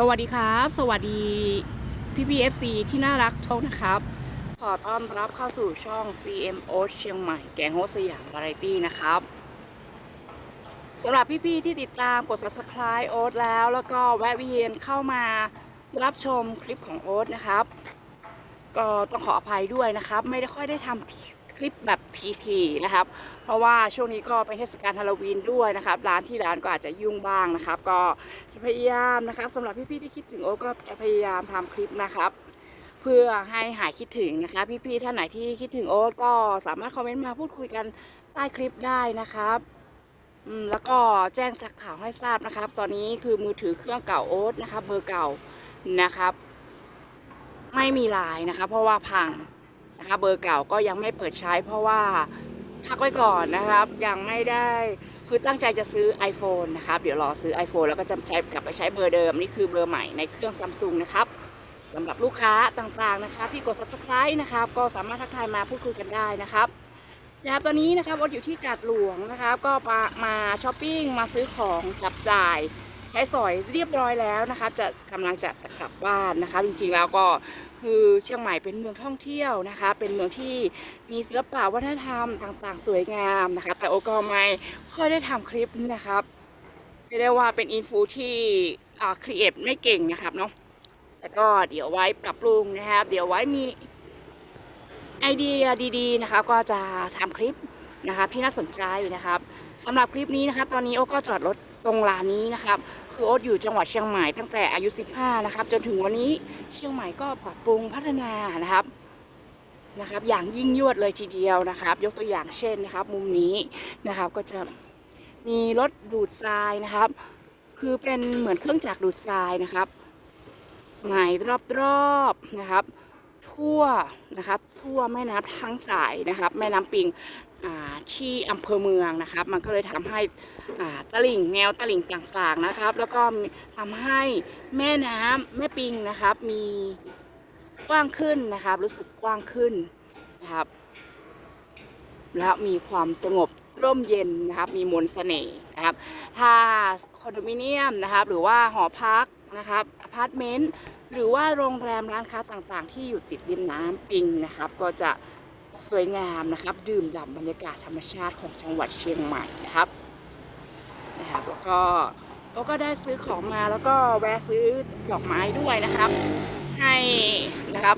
สวัสดีครับ สวัสดีพี่พีเอฟซีที่น่ารักทุกนะครับ ขอต้อนรับเข้าสู่ช่อง CMO เชียงใหม่แกงโฮสยามวาไรตี้นะครับสำหรับพี่ๆที่ติดตามกด subscribe โอ๊ตแล้ว แล้วก็แวะเวียนเข้ามารับชมคลิปของโอ๊ตนะครับ ก็ต้องขออภัยด้วยนะครับ ไม่ได้ค่อยได้ทำ คลิปแบบทีๆนะครับ เพราะว่าช่วงนี้ก็เป็นเทศกาลฮาโลวีนด้วยนะครับ ร้านที่ร้านก็อาจจะยุ่งบ้างนะครับ ก็จะพยายามนะครับสำหรับพี่ๆที่คิดถึงโอ๊ตก็จะพยายามทำคลิปนะครับเพื่อให้หายคิดถึงนะคะ พี่ๆท่านไหนที่คิดถึงโอ๊ตก็สามารถคอมเมนต์มาพูดคุยกันใต้คลิปได้นะครับอืมแล้วก็แจ้งสักข่าวให้ทราบนะครับ ตอนนี้คือมือถือเครื่องเก่าโอ๊ตนะครับเบอร์เก่านะครับ ไม่มีไลน์นะคะ เพราะว่าพัง นะคะ เบอร์เก่าก็ยังไม่เปิดใช้เพราะว่าพักไว้ก่อนนะครับ ยังไม่ได้คือตั้งใจจะซื้อ iPhone นะครับ เดี๋ยวรอซื้อ iPhone แล้วก็จะใช้กลับไปใช้เบอร์เดิม นี่คือเบอร์ใหม่ในเครื่องซัมซุงนะครับสำหรับลูกค้าต่างๆนะคะที่กด subscribe นะครับ ก็สามารถทักทายมาพูดคุยกันได้นะครับนะครับตอนนี้นะครับวดอยู่ที่กาดหลวงนะครับ ก็มามาช้อปปิ้งมาซื้อของจับจ่าย ใช้สอยเรียบร้อยแล้วนะครับ จะกำลังจะกลับบ้านนะคะ จริงๆแล้วก็ คือเชียงใหม่เป็นเมืองท่องเที่ยวนะคะ เป็นเมืองที่มีศิลปะวัฒนธรรมต่างๆ สวยงามนะคะ แต่โอก็ไม่ค่อยได้ทำคลิปนะครับเรียกได้ว่าเป็นอินฟูที่อ่าครีเอทไม่เก่งนะครับเนาะแต่ก็เดี๋ยวไว้ปรับปรุงนะครับ เดี๋ยวไว้มีไอเดียดีๆนะคะ ก็จะทำคลิปนะครับที่น่าสนใจนะครับ สำหรับคลิปนี้นะครับตอนนี้โอก็จอดรถตรงลานนี้นะครับคือโอ๊ตอยู่จังหวัดเชียงใหม่ตั้งแต่อายุ 15 นะครับ จนถึงวันนี้เชียงใหม่ก็ปรับปรุงพัฒนานะครับนะครับ อย่างยิ่งยวดเลยทีเดียวนะครับ ยกตัวอย่างเช่นนะครับ มุมนี้นะครับก็จะมีรถดูดทรายนะครับ คือเป็นเหมือนเครื่องจักรดูดทรายนะครับไหนรอบๆนะครับ ทั่วนะครับ ทั่วแม่น้ำทั้งสายนะครับ แม่น้ำปิง ที่อำเภอเมืองนะครับ มันก็เลยทำให้อ่าตลิ่งแนวตลิ่งต่างๆนะครับ แล้วก็ทำให้แม่น้ำแม่ปิงนะครับ มีกว้างขึ้นนะครับ รู้สึกกว้างขึ้นนะครับ แล้วมีความสงบร่มเย็นนะครับมีมนต์เสน่ห์นะครับ ถ้าคอนโดมิเนียมนะครับ หรือว่าหอพักนะครับอพาร์ตเมนต์หรือว่าโรงแรมร้านค้าต่างๆ ที่อยู่ติดริมน้ำปิงนะครับ ก็จะ สวยงามนะครับ ดื่มด่ำบรรยากาศธรรมชาติของจังหวัดเชียงใหม่นะครับนะครับแล้วก็เราก็ได้ซื้อของมาแล้วก็แวะซื้อดอกไม้ด้วยนะครับ ให้นะครับ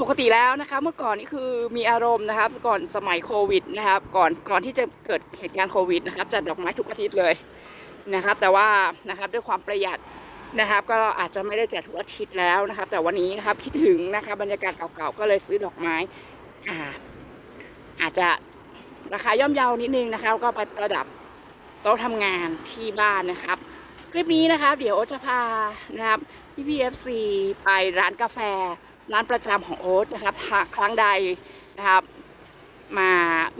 ปกติแล้วนะคะเมื่อก่อนนี่คือมีอารมณ์นะครับ ก่อนสมัยโควิดนะครับ ก่อนก่อนที่จะเกิดเหตุการณ์โควิดนะครับจัดดอกไม้ทุกอาทิตย์เลยนะครับ แต่ว่านะครับด้วยความประหยัดนะครับ ก็อาจจะไม่ได้จัดทุกอาทิตย์แล้วนะครับ แต่วันนี้นะครับคิดถึงนะครับบรรยากาศเก่าๆก็เลยซื้อดอกไม้ อาอาจจะราคาย่อมเยานิดนึงนะครับก็ไปประดับโต๊ะทำงานที่บ้านนะครับ คลิปนี้นะครับ เดี๋ยวโอ๊ตจะพานะครับพี่พีเอฟซีไปร้านกาแฟ ร้านประจำของโอ๊ตนะครับครั้งใดนะครับมา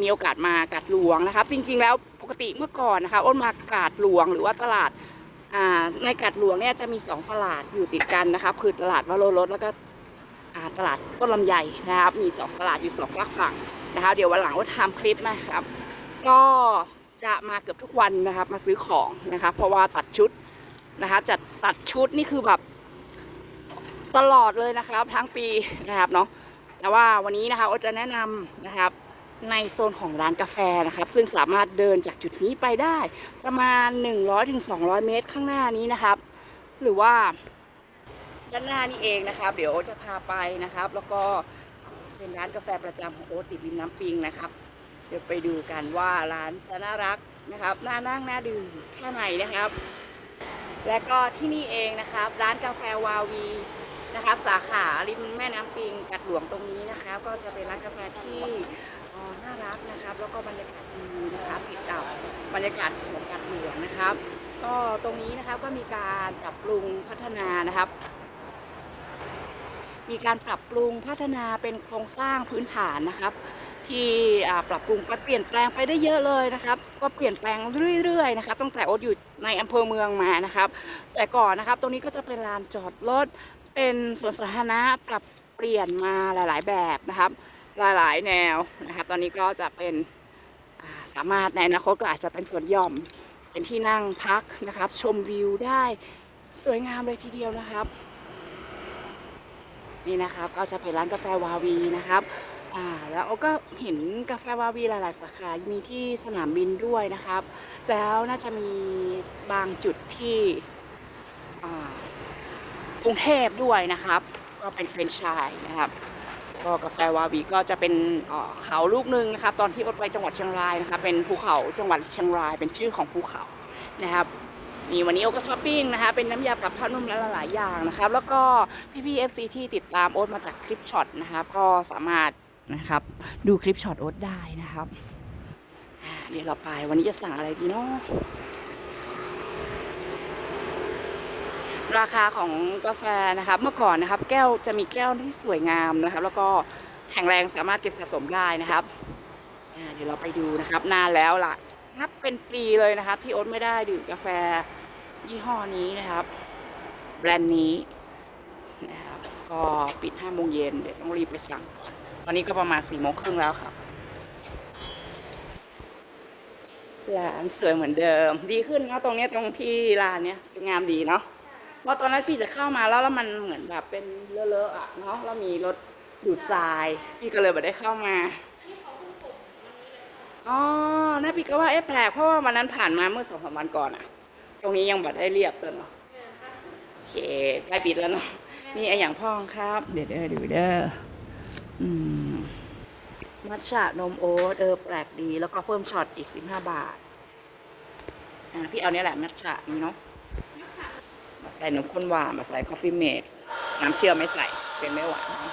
มีโอกาสมากาดหลวงนะครับ จริงๆแล้วปกติเมื่อก่อนนะคะโอ๊ตมากาดหลวงหรือว่าตลาดในกาดหลวงเนี่ยจะมีสองตลาดอยู่ติดกันนะครับ คือตลาดวโรรสแล้วก็ ตลาดต้นลำไยนะครับ มีสองตลาดอยู่สองฝากฝั่งนะครับเดี๋ยววันหลังว่าทำคลิปนะครับ ก็จะมาเกือบทุกวันนะครับ มาซื้อของนะครับเพราะว่าตัดชุดนะครับจัดตัดชุดนี่คือแบบตลอดเลยนะครับ ทั้งปีนะครับเนาะแต่ว่าวันนี้นะคะโอจะแนะนำนะครับในโซนของร้านกาแฟนะครับ ซึ่งสามารถเดินจากจุดนี้ไปได้ ประมาณ 100-200 เมตรข้างหน้านี้นะครับ หรือว่า ด้านหน้านี่เองนะครับ เดี๋ยวโอ๊ตจะพาไปนะครับ แล้วก็เป็นร้านกาแฟประจำของโอ๊ตติดริมน้ำปิงนะครับ เดี๋ยวไปดูกันว่าร้านจะน่ารักนะครับน่านั่งน่าดื่มแค่ไหนนะครับ และก็ที่นี่เองนะครับ ร้านกาแฟวาวีนะครับ สาขาริมแม่น้ำปิงกัดหลวงตรงนี้นะครับ ก็จะเป็นร้านกาแฟที่น่ารักนะครับ แล้วก็บรรยากาศดีนะครับติดกับบรรยากาศของกัดหลวงนะครับ ก็ตรงนี้นะครับก็มีการปรับปรุงพัฒนานะครับ มีการปรับปรุงพัฒนาเป็นโครงสร้างพื้นฐานนะครับ ที่ปรับปรุงก็เปลี่ยนแปลงไปได้เยอะเลยนะครับ ก็เปลี่ยนแปลงเรื่อยๆนะครับตั้งแต่อ๊ตอยู่ในอำเภอเมืองมานะครับ แต่ก่อนนะครับตรงนี้ก็จะเป็นลานจอดรถเป็นสวนสาธารณะปรับเปลี่ยนมาหลาย ๆ แบบนะครับ หลายๆ แนวนะครับ ตอนนี้ก็จะเป็นาสามารถในอนาคตก็อาจจะเป็นสวนหย่อมเป็นที่นั่งพักนะครับ ชมวิวได้สวยงามเลยทีเดียวนะครับ นี่นะครับก็จะเป็นร้านกาแฟวาวีนะครับอ่าแล้วก็เห็นกาแฟวาวีหลายๆสาขามีที่สนามบินด้วยนะครับ แล้วน่าจะมีบางจุดที่กรุงเทพด้วยนะครับ ก็เป็นเฟรนไชส์นะครับก็กาแฟวาวีก็จะเป็นเขาลูกหนึ่งนะครับ ตอนที่อดไปจังหวัดเชียงรายนะครับ เป็นภูเขาจังหวัดเชียงราย เป็นชื่อของภูเขานะครับ นี่วันนี้โอก็ช้อปปิ้งนะคะ เป็นน้ำยาปรับผ้านุ่มและหลายอย่างนะครับ แล้วก็พี่ๆ FC ที่ติดตามโอ๊ตมาจากคลิปช็อตนะครับก็สามารถนะครับดูคลิปช็อตโอ๊ตได้นะครับเดี๋ยวเราไปวันนี้จะสั่งอะไรดีเนาะราคาของกาแฟนะครับ เมื่อก่อนนะครับ แก้วจะมีแก้วที่สวยงามนะครับ แล้วก็แข็งแรงสามารถเก็บสะสมได้นะครับเดี๋ยวเราไปดูนะครับนานแล้วล่ะ นับเป็นปีเลยนะครับ ที่โอ๊ตไม่ได้ดื่มกาแฟยี่ห้อนี้นะครับ แบรนด์นี้นะครับก็ปิด5โมงเย็นเดี๋ยวต้องรีบไปสั่ง ตอนนี้ก็ประมาณ4โมงครึ่งแล้วครับร้านสวยเหมือนเดิม ดีขึ้นเนาะตรงนี้ตรงที่ร้านเนี้ยสวยงามดีเนาะเพราะตอนนั้นพี่จะเข้ามาแล้วแล้วมันเหมือนแบบเป็นเลอะๆอะเนาะแล้วมีรถดูดทราย พี่ก็เลยไม่ได้เข้ามา อ๋อน่าพี่ก็ว่าเอ๊ะแปลกเพราะว่าวันนั้นผ่านมาเมื่อสองสามวันก่อนอะตรงนี้ยังบัดได้เรียบเลยเนาะโอเคใกล้ปิดแล้วเนาะนี่ไออย่างพ่องครับ เดี๋ยวเด้อเดี๋ยวเด้ออืมมัทฉะนมโอ๊ตเออแปลกดี แล้วก็เพิ่มช็อตอีกสิบห้าบาทอ่าพี่เอาเนี้ยแหละมัทฉะนี้เนาะมาใส่นมข้นหวานมาใส่คอฟฟี่เมดน้ำเชื่อมไม่ใส่เป็นไม่หวานเนอะ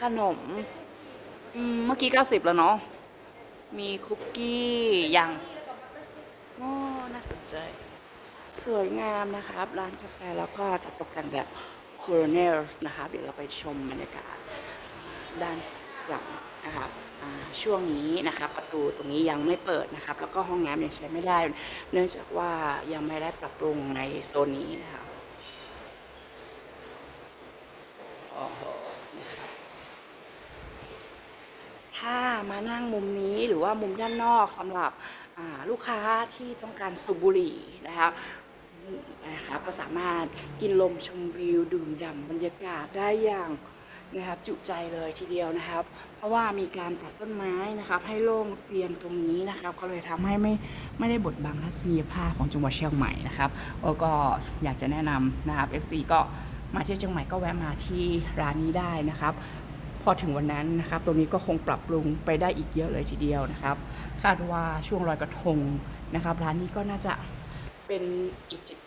ขนม อืมเมื่อกี้90แล้วเนาะ มีคุกกี้ยังโอ้น่าสนใจ สวยงามนะครับ ร้านกาแฟแล้วก็จะตกแต่งแบบ c o r o n e l s นะครับ เดี๋ยวเราไปชมบรรยากาศด้านหลังนะครับช่วงนี้นะครับประตูตรงนี้ยังไม่เปิดนะครับ แล้วก็ห้องน้ำยังใช้ไม่ได้ เนื่องจากว่ายังไม่ได้ปรับปรุงในโซนนี้นะครับโอ้โหนะครับถ้า มานั่งมุมนี้หรือว่ามุมด้านนอกสำหรับลูกค้าที่ต้องการสูบบุหรี่นะครับนะครับก็สามารถกินลมชมวิวดื่มด่ำบรรยากาศได้อย่างนะครับจุใจเลยทีเดียวนะครับ เพราะว่ามีการตัดต้นไม้นะครับ ให้โล่งเตียนตรงนี้นะครับ ก็เลยทำให้ไม่ไม่ได้บดบังทัศนียภาพของจังหวัดเชียงใหม่นะครับแล้วก็อยากจะแนะนำนะครับ FC ก็มาเที่ยวเชียงใหม่ก็แวะมาที่ร้านนี้ได้นะครับ พอถึงวันนั้นนะครับตรงนี้ก็คงปรับปรุงไปได้อีกเยอะเลยทีเดียวนะครับ คาดว่าช่วงลอยกระทงนะครับ ร้านนี้ก็น่าจะเป็นอีกจุด